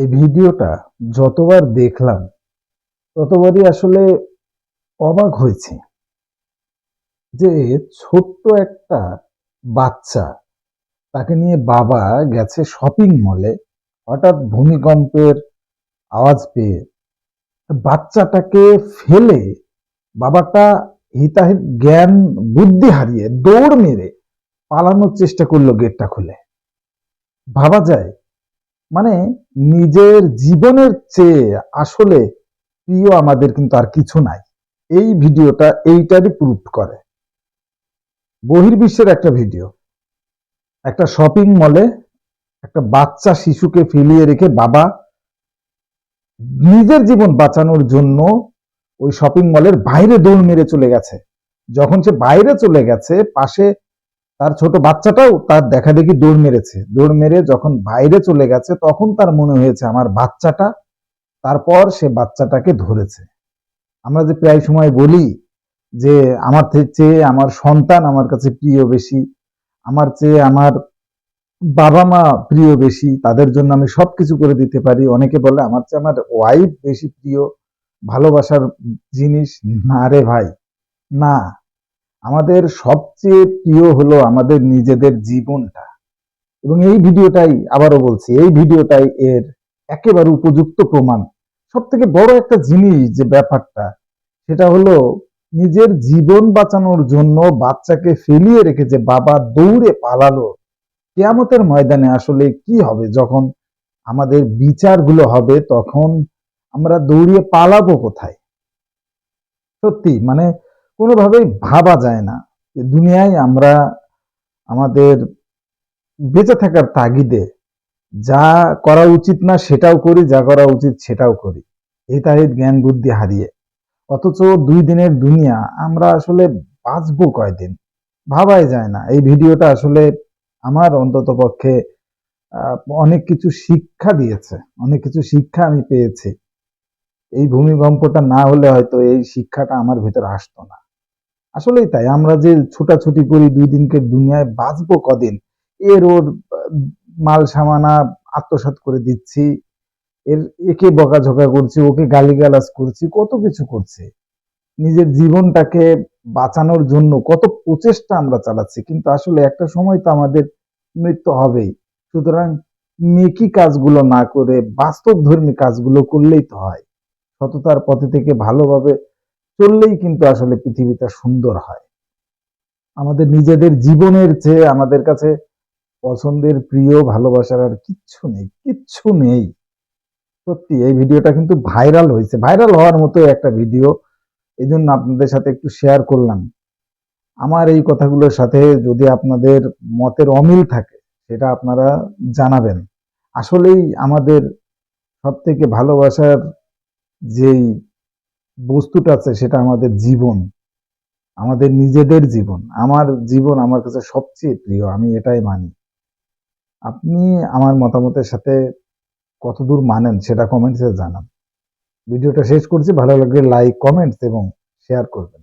এই ভিডিওটা যতবার দেখলাম, ততবারই আসলে অবাক হয়েছি যে ছোট্ট একটা বাচ্চা তাকে নিয়ে বাবা গেছে শপিং মলে হঠাৎ ভূমিকম্পের আওয়াজ পেয়ে বাচ্চাটাকে ফেলে বাবাটা হিতাহিত জ্ঞান, বুদ্ধি হারিয়ে দৌড় মেরে পালানোর চেষ্টা করল গেটটা খুলে। ভাবা যায় মানে নিজের জীবনের চেয়ে আসলে প্রিয় আমাদের কিন্তু আর কিছু নাই। এই ভিডিওটা এইটারই প্রুফ করে। বহির্বিশ্বের একটা ভিডিও একটা শপিং মলে একটা বাচ্চা শিশুকে ফেলিয়ে রেখে বাবা নিজের জীবন বাঁচানোর জন্য ওই শপিং মলের বাইরে দৌড় মেরে চলে গেছে। যখন সে বাইরে চলে গেছে, পাশে তার ছোট বাচ্চাটাও তার দেখা দেখি দৌড় মেরেছে। দৌড় মেরে যখন বাইরে চলে গেছে, তখন তার মনে হয়েছে আমার বাচ্চাটা, তারপর সে বাচ্চাটাকে ধরেছে। আমরা যে প্রায় সময় বলি যে, আমার চেয়ে আমার সন্তান আমার কাছে প্রিয় বেশি, আমার চেয়ে আমার বাবা মা প্রিয় বেশি, তাদের জন্য আমি সব কিছু করে দিতে পারি। অনেকে বলে, আমার চেয়ে আমার ওয়াইফ বেশি প্রিয়, ভালোবাসার জিনিস। না রে ভাই, না। আমাদের সবচেয়ে প্রিয় হলো আমাদের নিজেদের জীবনটা। এবং এই ভিডিওটাই আবারও বলছি, এই ভিডিওটাই এর একেবারে উপযুক্ত প্রমাণ। সব থেকে বড় একটা জিনিস যে ব্যাপারটা, সেটা হলো নিজের জীবন বাঁচানোর জন্য বাচ্চাকে ফেলিয়ে রেখে যে বাবা দৌড়ে পালালো, কেয়ামতের ময়দানে আসলে কি হবে? যখন আমাদের বিচারগুলো হবে, তখন আমরা দৌড়িয়ে পালাবো কোথায়? সত্যি মানে কোনোভাবেই ভাবা যায় না যে দুনিয়ায় আমরা আমাদের বেঁচে থাকার তাগিদে যা করা উচিত না সেটাও করি, যা করা উচিত সেটাও করি। এই তাহিদ জ্ঞান বুদ্ধি হারিয়ে। অথচ দুই দিনের দুনিয়া আমরা আসলে বাঁচবো কয়দিন? ভাবাই যায় না। এই ভিডিওটা আসলে আমার অন্তত পক্ষে অনেক কিছু শিক্ষা দিয়েছে। অনেক কিছু শিক্ষা আমি পেয়েছি। এই ভূমিকম্পটা না হলে হয়তো এই শিক্ষাটা আমার ভেতরে আসতো না। আসলেই তাই। আমরা যে ছোটাছুটি করি দুই দিনকে দুনিয়ায় বাঁচবো কদিন? এর ওর মাল সামানা আত্মসাৎ করে দিচ্ছি, এর একে বকাঝকা করছি, ওকে গালিগালাজ করছি, কত কিছু করছে। নিজের জীবনটাকে বাঁচানোর জন্য কত প্রচেষ্টা আমরা চালাচ্ছি, কিন্তু আসলে একটা সময় তো আমাদের মৃত্যু হবেই। সুতরাং মেকি কাজগুলো না করে বাস্তব ধর্মী কাজগুলো করলেই তো হয়। সততার পথে থেকে ভালোভাবে চললেই কিন্তু আসলে পৃথিবীটা সুন্দর হয়। আমাদের নিজেদের জীবনের চেয়ে আমাদের কাছে পছন্দের, প্রিয়, ভালোবাসার আর কিচ্ছু নেই কিচ্ছু নেই। সত্যি, এই ভিডিওটা কিন্তু ভাইরাল হয়েছে। ভাইরাল হওয়ার মতো একটা ভিডিও। এই জন্য আপনাদের সাথে একটু শেয়ার করলাম। আমার এই কথাগুলোর সাথে যদি আপনাদের মতের অমিল থাকে, সেটা আপনারা জানাবেন। আসলেই আমাদের সব থেকে ভালোবাসার যেই বস্তুটা আছে, সেটা আমাদের জীবন। আমাদের নিজেদের জীবন। আমার জীবন আমার কাছে সবচেয়ে প্রিয়, আমি এটাই মানি। আপনি আমার মতামতের সাথে কতদূর মানেন সেটা কমেন্টসে জানান। ভিডিওটা শেষ করছি, ভালো লাগলে লাইক কমেন্টস এবং শেয়ার করবেন।